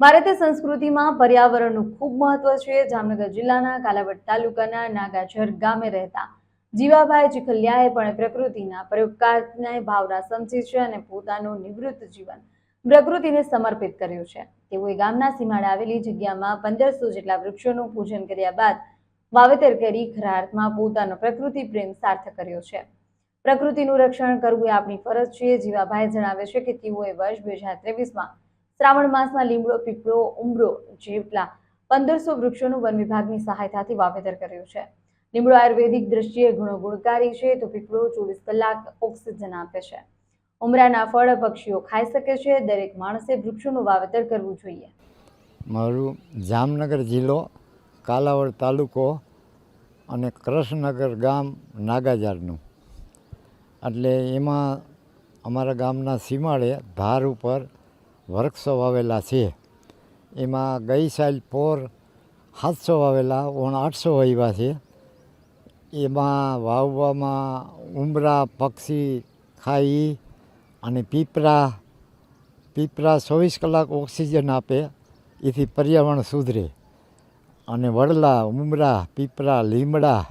ભારતીય સંસ્કૃતિમાં પર્યાવરણનું ખૂબ મહત્વ છે. જામનગર જિલ્લાના કાલાવડ તાલુકાના નાગાજર ગામે રહેતા જીવાભાઈ ચીખલિયાએ પણ પ્રકૃતિના પરોપકારને ભાવના સમજી છે અને પોતાનું નિવૃત્ત જીવન પ્રકૃતિને સમર્પિત કર્યું છે. તેઓએ ગામના સીમાડે આવેલી જગ્યામાં પંદરસો જેટલા વૃક્ષોનું પૂજન કર્યા બાદ વાવેતર કરી ખરા અર્થમાં પોતાનો પ્રકૃતિ પ્રેમ સાર્થક કર્યો છે. પ્રકૃતિનું રક્ષણ કરવું એ આપણી ફરજ છે. જીવાભાઈ જણાવે છે કે તેઓએ વર્ષ બે હજાર ત્રેવીસમાં શ્રાવણ માસમાં લીમડો, પીપળો, ઉમરો જેટલા પંદરસો વૃક્ષોનું વન વિભાગની સહાયતાથી વાવેતર કર્યું છે. લીમડો આયુર્વેદિક દ્રષ્ટિએ ઘણો ગુણકારી છે તો પીપળો ચોવીસ કલાક ઓક્સિજન આપે છે. ઉમરાના ફળ પક્ષીઓ ખાઈ શકે છે. દરેક માણસે વૃક્ષોનું વાવેતર કરવું જોઈએ. મારું જામનગર જિલ્લો, કાલાવડ તાલુકો અને કૃષ્ણનગર ગામ નાગાજારનું. એટલે એમાં અમારા ગામના સીમાડે ધાર ઉપર વૃક્ષો વાવેલા છે. એમાં ગઈ સાલ પોર સાતસો વાવેલા ઓણ આઠસો વાવ્યા છે. એમાં વાવવામાં ઉમરા, પક્ષી, ખાઈ અને પીપરા પીપરા ચોવીસ કલાક ઓક્સિજન આપે, એથી પર્યાવરણ સુધરે. અને વડલા, ઉમરા, પીપરા, લીમડા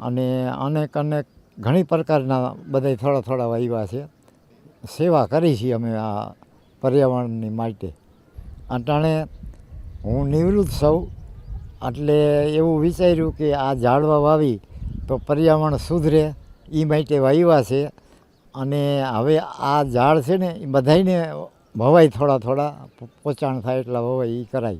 અને અનેક અનેક ઘણી પ્રકારના બધા થોડા થોડા વાવ્યા છે. સેવા કરી છીએ અમે આ પર્યાવરણની માટે. અટાણે હું નિવૃત્ત સૌ એટલે એવું વિચાર્યું કે આ ઝાડવા વાવી તો પર્યાવરણ સુધરે એ માટે વાવ્યા છે. અને હવે આ ઝાડ છે ને, એ બધાયને ભવાય થોડા થોડા પોચાણ થાય એટલા ભવાય એ કરાય.